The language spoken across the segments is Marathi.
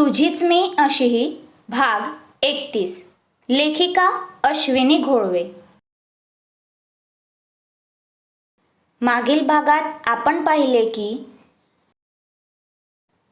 तुझीच मी अशीही भाग एकतीस. लेखिका अश्विनी घोळवे मागील भागात आपण पाहिले की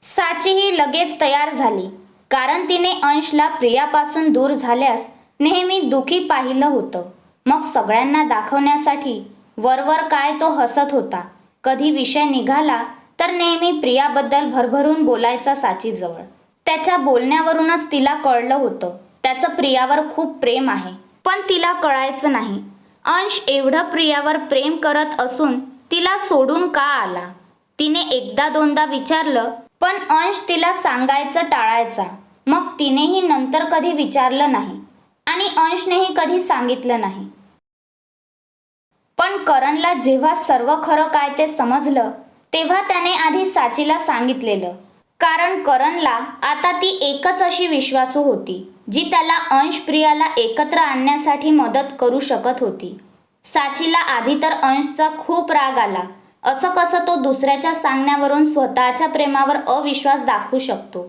साची ही लगेच तयार झाली कारण तिने अंशला प्रियापासून दूर झाल्यास नेहमी दुखी पाहिलं होतं. मग सगळ्यांना दाखवण्यासाठी वरवर काय तो हसत होता. कधी विषय निघाला तर नेहमी प्रियाबद्दल भरभरून बोलायचा साचीजवळ. त्याच्या बोलण्यावरूनच तिला कळलं होतं. त्याचं प्रियावर खूप प्रेम आहे. पण तिला कळायचं नाही. अंश एवढं प्रियावर प्रेम करत असून तिला सोडून का आला? तिने एकदा दोनदा विचारलं पण अंश तिला सांगायचं टाळायचा. मग तिनेही नंतर कधी विचारलं नाही. आणि अंशनेही कधी सांगितलं नाही. पण करणला जेव्हा सर्व खरं काय ते समजलं तेव्हा त्याने आधी साचीला सांगितलेलं कारण करणला आता ती एकच अशी विश्वासू होती जी त्याला अंश प्रियाला एकत्र आणण्यासाठी मदत करू शकत होती. साचीला आधी तर अंशचा खूप राग आला. असं कसं तो दुसऱ्याच्या सांगण्यावरून स्वतःच्या प्रेमावर अविश्वास दाखवू शकतो?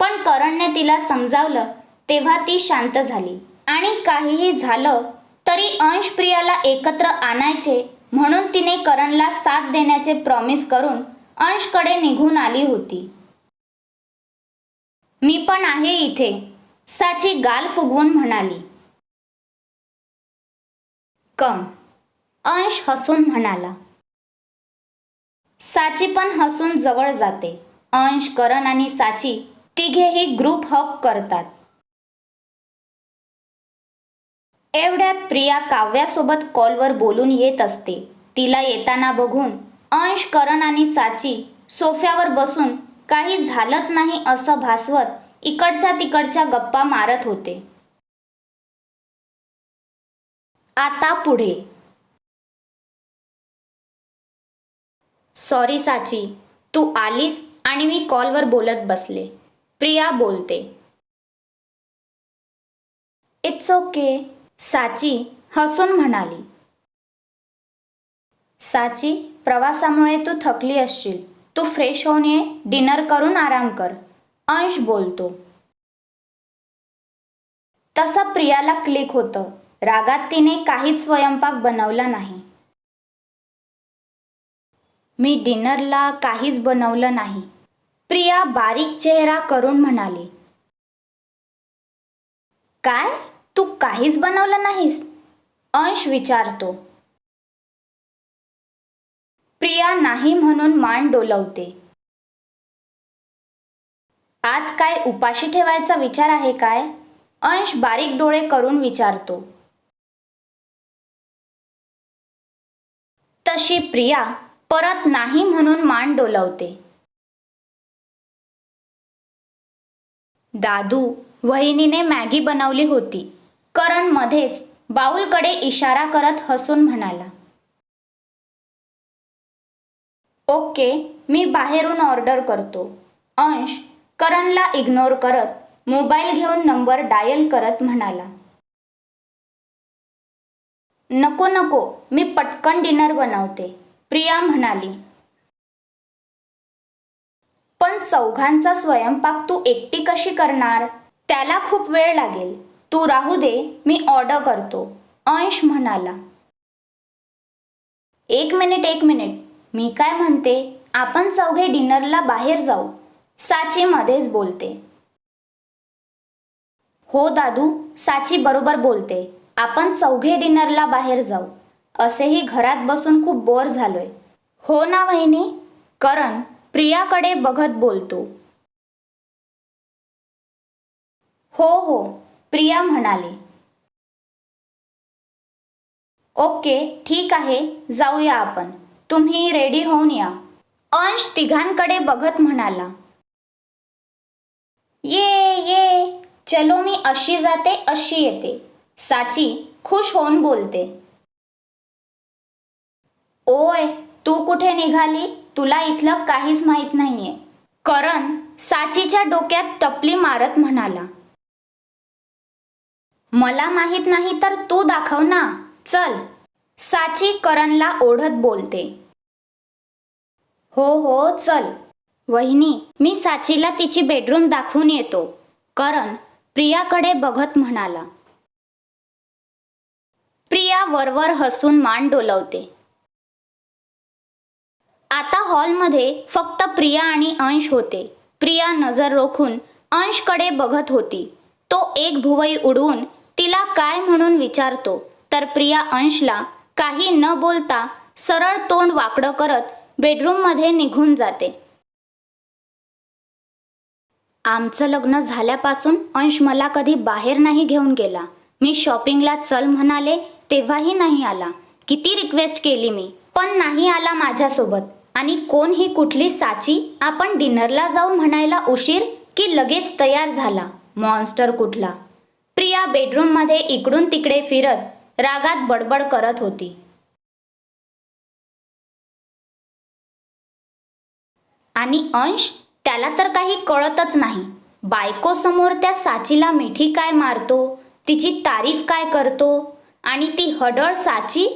पण करणने तिला समजावलं तेव्हा ती शांत झाली. आणि काहीही झालं तरी अंश प्रियाला एकत्र आणायचे म्हणून तिने करणला साथ देण्याचे प्रॉमिस करून अंशकडे निघून आली होती. मी पण आहे इथे साची गाल फुगवून म्हणाली. कम अंश हसून म्हणाला. साची पण हसून जवळ जाते अंश करण आणि साची तिघेही ग्रुप हक करतात. एवढ्यात प्रिया काव्यासोबत कॉलवर बोलून येत असते. तिला येताना बघून अंश करण आणि साची सोफ्यावर बसून काही झालंच नाही असं भासवत इकडच्या तिकडच्या गप्पा मारत होते. आता पुढे. सॉरी साची तू आलीस आणि मी कॉलवर बोलत बसले. प्रिया बोलते. इट्स ओके साची हसून म्हणाली. साची प्रवासामुळे तू थकली असशील. तू फ्रेश होऊन ये डिनर करून आराम कर. अंश बोलतो. तसं प्रियाला क्लिक होतं. रागात तिने काहीच स्वयंपाक बनवला नाही. मी डिनरला काहीच बनवलं नाही. प्रिया बारीक चेहरा करून म्हणाली. काय? तू काहीच बनवलं नाहीस? अंश विचारतो. प्रिया नाही म्हणून मान डोलवते. आज काय उपाशी ठेवायचा विचार आहे काय? अंश बारीक डोळे करून विचारतो. तशी प्रिया परत नाही म्हणून मान डोलवते. दादू वहिनीने मॅगी बनवली होती. करण मध्येच बाऊलकडे इशारा करत हसून म्हणाला. ओके मी बाहेरून ऑर्डर करतो. अंश करणला इग्नोर करत मोबाईल घेऊन नंबर डायल करत म्हणाला. नको नको मी पटकन डिनर बनवते प्रिया म्हणाली. पण चौघांचा स्वयंपाक तू एकटी कशी करणार? त्याला खूप वेळ लागेल. तू राहू दे मी ऑर्डर करतो अंश म्हणाला. एक मिनिट एक मिनिट मी काय म्हणते? आपण चौघे डिनरला बाहेर जाऊ. साची मध्येच बोलते. हो दादू साची बरोबर बोलते. आपण चौघे डिनरला बाहेर जाऊ. असेही घरात बसून खूप बोर झालोय. हो ना वहिनी? करण प्रियाकडे बघत बोलतो. हो हो प्रिया म्हणाली. ओके ठीक आहे जाऊया आपण. तुम्ही रेडी होऊन या. अंश तिघांकडे बघत म्हणाला. ये ये. चलो मी अशी जाते अशी येते. साची खुश होऊन बोलते. ओय तू कुठे निघाली? तुला इथलं काहीच माहीत नाहीये. करण साचीच्या डोक्यात टपली मारत म्हणाला. मला माहीत नाही तर तू दाखव ना. चल. साची करणला ओढत बोलते. हो हो चल. वहिनी मी साचीला तिची बेडरूम दाखवून येतो. करण प्रियाकडे बघत म्हणाला. प्रिया वरवर हसून मान डोलवते. आता हॉलमध्ये फक्त प्रिया आणि अंश होते. प्रिया नजर रोखून अंशकडे बघत होती. तो एक भुवई उडवून तिला काय म्हणून विचारतो तर प्रिया अंशला काही न बोलता सरळ तोंड वाकडं करत बेडरूममध्ये निघून जाते. आमचं लग्न झाल्यापासून अंश मला कधी बाहेर नाही घेऊन गेला. मी शॉपिंगला चल म्हणाले तेव्हाही नाही आला. किती रिक्वेस्ट केली मी पण नाही आला माझ्यासोबत. आणि कोण ही कुठली साची आपण डिनरला जाऊ म्हणायला उशीर की लगेच तयार झाला. मॉन्स्टर कुठला. प्रिया बेडरूममध्ये इकडून तिकडे फिरत रागात बडबड करत होती. आणि अंश त्याला तर काही कळतच नाही. बायकोसमोर त्या साचीला मिठी काय मारतो तिची तारीफ काय करतो आणि ती हडळ साची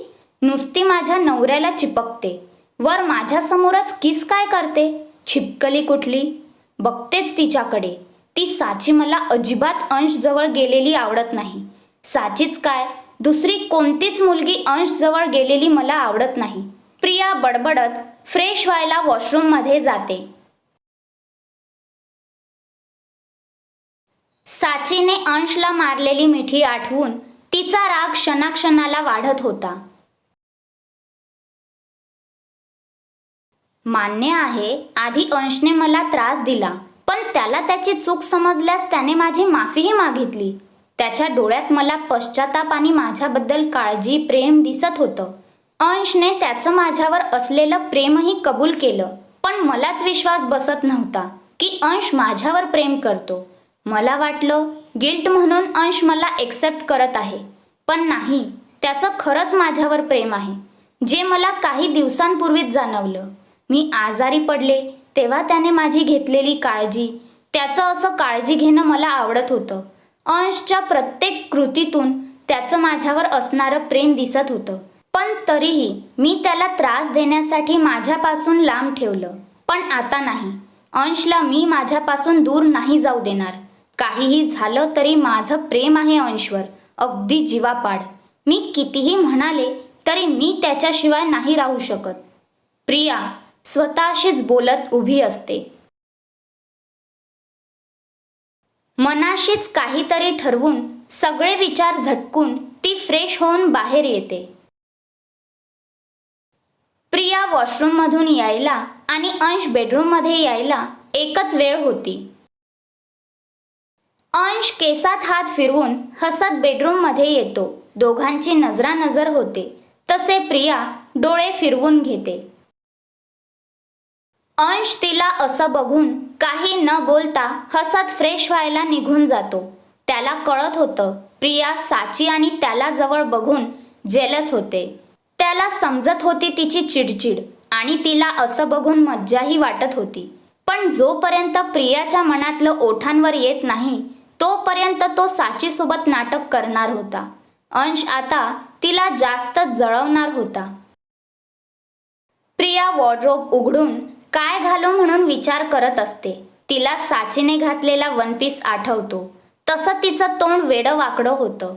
नुसती माझ्या नवऱ्याला चिपकते. वर माझ्यासमोरच किस काय करते? छिपकली कुठली? बघतेच तिच्याकडे. ती साची मला अजिबात अंश जवळ गेलेली आवडत नाही. साचीच काय? दुसरी कोणतीच मुलगी अंशजवळ गेलेली मला आवडत नाही. प्रिया बडबडत फ्रेश व्हायला वॉशरूममध्ये जाते. साचीने अंशला मारलेली मिठी आठवून तिचा राग क्षणाक्षणाला वाढत होता. मान्य आहे आधी अंशने मला त्रास दिला पण त्याला त्याची चूक समजल्यास त्याने माझी माफीही मागितली. त्याच्या डोळ्यात मला पश्चाताप आणि माझ्याबद्दल काळजी प्रेम दिसत होतं. अंशने त्याचं माझ्यावर असलेलं प्रेमही कबूल केलं. पण मलाच विश्वास बसत नव्हता की अंश माझ्यावर प्रेम करतो. मला वाटलं गिल्ट म्हणून अंश मला एक्सेप्ट करत आहे. पण नाही त्याचं खरंच माझ्यावर प्रेम आहे जे मला काही दिवसांपूर्वीच जाणवलं. मी आजारी पडले तेव्हा त्याने माझी घेतलेली काळजी त्याचं असं काळजी घेणं मला आवडत होतं. अंशच्या प्रत्येक कृतीतून त्याचं माझ्यावर असणारं प्रेम दिसत होतं. पण तरीही मी त्याला त्रास देण्यासाठी माझ्यापासून लांब ठेवलं. पण आता नाही. अंशला मी माझ्यापासून दूर नाही जाऊ देणार. काहीही झालं तरी माझं प्रेम आहे अंशवर. अगदी जीवापाड. मी कितीही म्हणाले तरी मी त्याच्याशिवाय नाही राहू शकत. प्रिया स्वतःशीच बोलत उभी असते. मनाशीच काहीतरी ठरवून सगळे विचार झटकून ती फ्रेश होऊन बाहेर येते. प्रिया वॉशरूममधून यायला आणि अंश बेडरूममध्ये यायला एकच वेळ होती. अंश केसात हात फिरवून हसत बेडरूममध्ये येतो. दोघांची नजरानजर होते. तसे प्रिया डोळे फिरवून घेते. अंश तिला असं बघून काही न बोलता हसत फ्रेश व्हायला निघून जातो. त्याला कळत होतं प्रिया साची आणि त्याला जवळ बघून जेलस होते. त्याला समजत होती तिची चिडचिड आणि तिला असं बघून मज्जाही वाटत होती. पण जोपर्यंत प्रियाच्या मनातलं ओठांवर येत नाही तोपर्यंत तो साचीसोबत नाटक करणार होता. अंश आता तिला जास्त जळवणार होता. प्रिया वॉर्ड्रोब उघडून काय घालू म्हणून विचार करत असते. तिला साचीने घातलेला वन पीस आठवतो. तसं तिचं तोंड वेडं वाकडं होतं.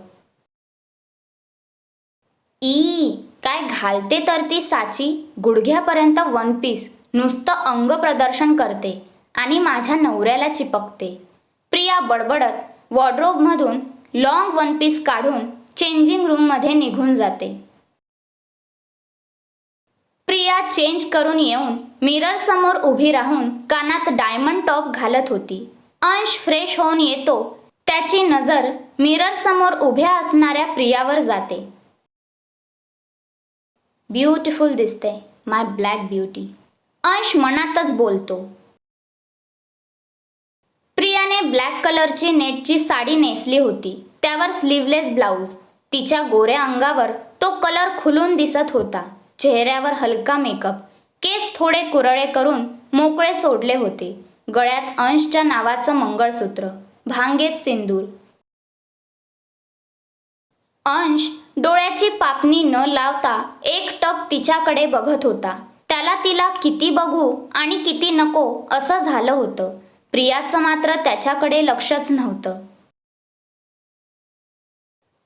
ई काय घालते तर ती साची? गुडघ्यापर्यंत वन पीस नुसतं अंग प्रदर्शन करते आणि माझ्या नवऱ्याला चिपकते. प्रिया बडबडत वॉर्ड्रोबमधून लॉंग वन पीस काढून चेंजिंग रूममध्ये निघून जाते. प्रिया चेंज करून येऊन मिरर समोर उभी राहून कानात डायमंड टॉप घालत होती. अंश फ्रेश होऊन येतो त्याची नजर मिरर समोर उभ्या असणाऱ्या प्रियावर जाते. ब्युटिफुल दिसते माय ब्लॅक ब्युटी अंश मनातच बोलतो. प्रियाने ब्लॅक कलरची नेटची साडी नेसली होती. त्यावर स्लीवलेस ब्लाऊज तिच्या गोऱ्या अंगावर तो कलर खुलून दिसत होता. चेहऱ्यावर हलका मेकअप केस थोडे कुरळे करून मोकळे सोडले होते. गळ्यात अंशच्या नावाचं मंगळसूत्र. भांगेत सिंदूर. अंश डोळ्याची पापणी न लावता एक टक तिच्याकडे बघत होता. त्याला तिला किती बघू आणि किती नको असं झालं होतं. प्रियाचं मात्र त्याच्याकडे लक्षच नव्हतं.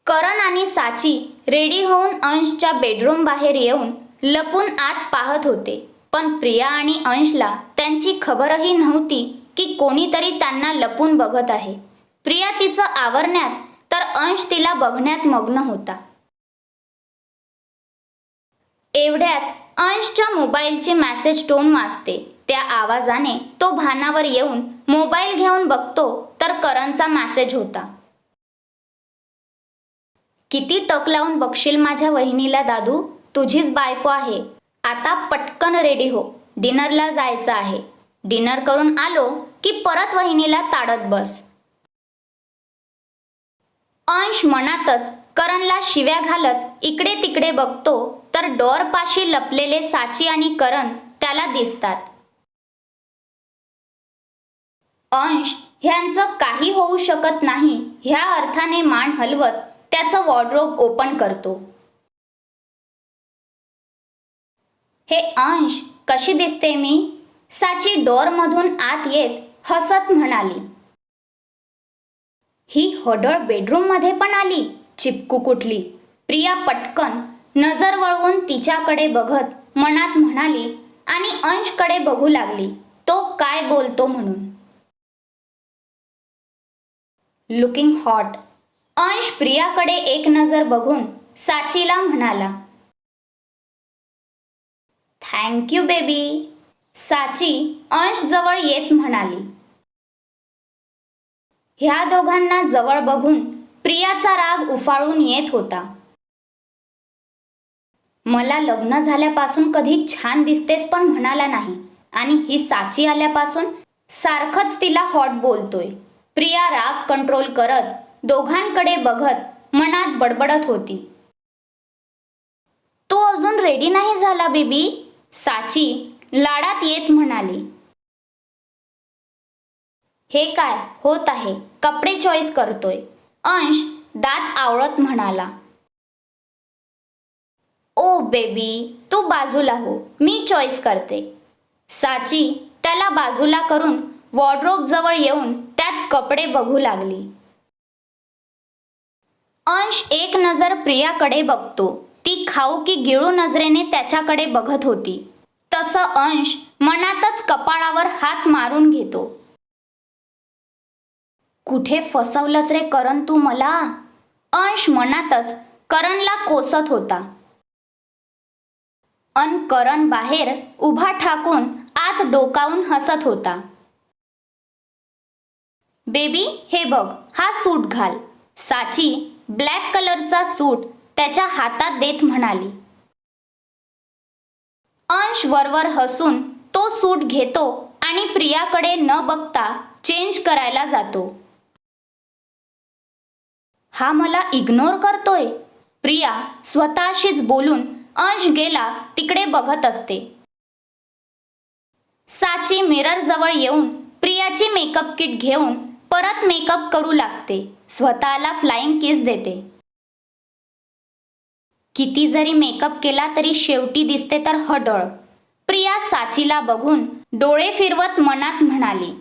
करण आणि साची रेडी होऊन अंशच्या बेडरूम बाहेर येऊन लपून आत पाहत होते. पण प्रिया आणि अंशला त्यांची खबरही नव्हती की कोणीतरी त्यांना लपून बघत आहे. प्रिया तिचं आवरण्यात अंश तिला बघण्यात मग्न होता. एवढ्यात अंशच्या मोबाईलची मॅसेज टोन वाजते. त्या आवाजाने तो भानावर येऊन मोबाईल घेऊन बघतो तर करणचा मॅसेज होता. किती टक लावून बघशील माझ्या वहिनीला दादू? तुझीच बायको आहे. आता पटकन रेडी हो. डिनरला जायचं आहे. डिनर करून आलो की परत वहिनीला ताडत बस. अंश मनातच करणला शिव्या घालत इकडे तिकडे बघतो तर डोअरपाशी लपलेले साची आणि करण त्याला दिसतात. अंश ह्यांचं काही होऊ शकत नाही ह्या अर्थाने मान हलवत त्याचं वॉर्ड्रोब ओपन करतो. हे अंश कशी दिसते मी? साची डोअरमधून आत येत हसत म्हणाली. ही हडळ बेडरूममध्ये पण आली. चिपकू कुठली? प्रिया पटकन नजर वळवून तिच्याकडे बघत मनात म्हणाली आणि अंशकडे बघू लागली. तो काय बोलतो म्हणून? Looking hot. अंश प्रियाकडे एक नजर बघून साचीला म्हणाला थँक्यू बेबी. साची अंश जवळ येत म्हणाली ह्या दोघांना जवळ बघून प्रियाचा राग उफाळून येत होता. मला लग्न झाल्यापासून कधी छान दिसतेस पण म्हणाला नाही आणि ही साची आल्यापासून सारखंच तिला हॉट बोलतोय. प्रिया राग कंट्रोल करत दोघांकडे बघत मनात बडबडत होती. तू अजून रेडी नाही झाला बेबी साची लाडात येत म्हणाली. हे काय? होत आहे. कपडे चॉईस करतोय. अंश दात आवळत म्हणाला. ओ बेबी तू बाजूला हो. मी चॉईस करते. साची त्याला बाजूला करून वॉर्ड्रोब जवळ येऊन त्यात कपडे बघू लागली. अंश एक नजर प्रियाकडे बघतो. ती खाऊ की गिळू नजरेने त्याच्याकडे बघत होती. तसं अंश मनातच कपाळावर हात मारून घेतो. कुठे फसवलंस रे करण तू मला? अंश मनातच करणला कोसत होता. अन करण बाहेर उभा ठाकून आत डोकावून हसत होता. बेबी हे बघ हा सूट घाल. साची ब्लॅक कलरचा सूट त्याच्या हातात देत म्हणाली. अंश वरवर हसून तो सूट घेतो आणि प्रियाकडे न बघता चेंज करायला जातो. हा मला इग्नोर करतोय. प्रिया स्वतःशीच बोलून अंश गेला तिकडे बघत असते. साची मिरर जवळ येऊन प्रियाची मेकअप किट घेऊन परत मेकअप करू लागते. स्वतःला फ्लाइंग किस देते. किती जरी मेकअप केला तरी शेवटी दिसते तर हडळ. प्रिया साचीला बघून डोळे फिरवत मनात म्हणाली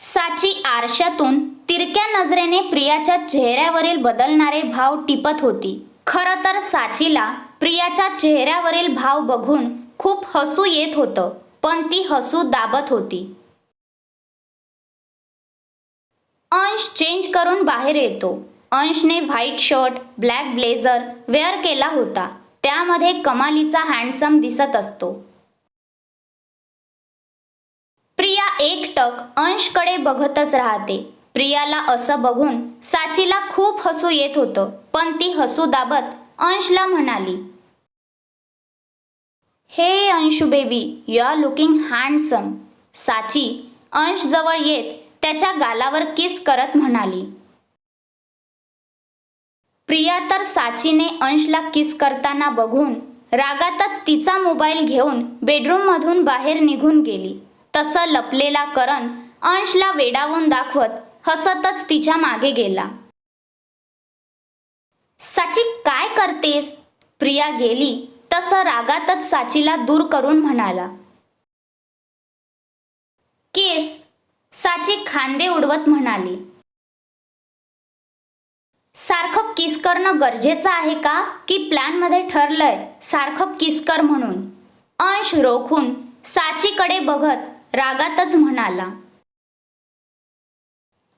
साची आरशातून तिरक्या नजरेने प्रियाच्या चेहऱ्यावरील बदलणारे भाव टिपत होती. खरं तर साचीला प्रियाच्या चेहऱ्यावरील भाव बघून खूप हसू येत होतं पण ती हसू दाबत होती. अंश चेंज करून बाहेर येतो. अंशने white shirt black blazer wear केला होता. त्यामध्ये कमालीचा हँडसम दिसत असतो. एकटक अंशकडे बघतच राहते. प्रियाला असं बघून साचीला खूप हसू येत होतं पण ती हसू दाबत अंशला म्हणाली हे Anshu baby you are looking handsome Sachi Ansh जवळ येत त्याच्या गालावर किस करत म्हणाली प्रिया तर साचीने अंशला किस करताना बघून रागातच तिचा मोबाईल घेऊन बेडरूममधून बाहेर निघून गेली. तसं लपलेला करण अंशला वेडावून दाखवत हसतच तिच्यामागे गेला. साची काय करतेस? प्रिया गेली. तसं रागातच साचीला दूर करून म्हणाला. केस साची खांदे उडवत म्हणाली. सारखं किस करणं गरजेचं आहे का? की प्लॅनमध्ये ठरलंय सारखं किस कर म्हणून? अंश रोखून साचीकडे बघत रागातच म्हणाला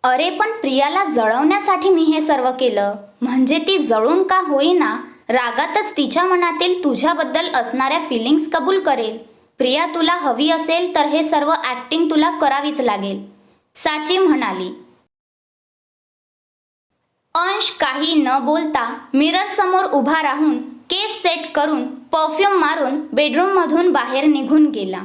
अरे पण प्रियाला जळवण्यासाठी मी हे सर्व केलं. म्हणजे ती जळून का होईना रागातच तिच्या मनातील तुझ्याबद्दल असणाऱ्या फिलिंग्स कबूल करेल. प्रिया तुला हवी असेल तर हे सर्व ॲक्टिंग तुला करावीच लागेल. साची म्हणाली अंश काही न बोलता मिरर समोर उभा राहून केस सेट करून परफ्यूम मारून बेडरूममधून बाहेर निघून गेला.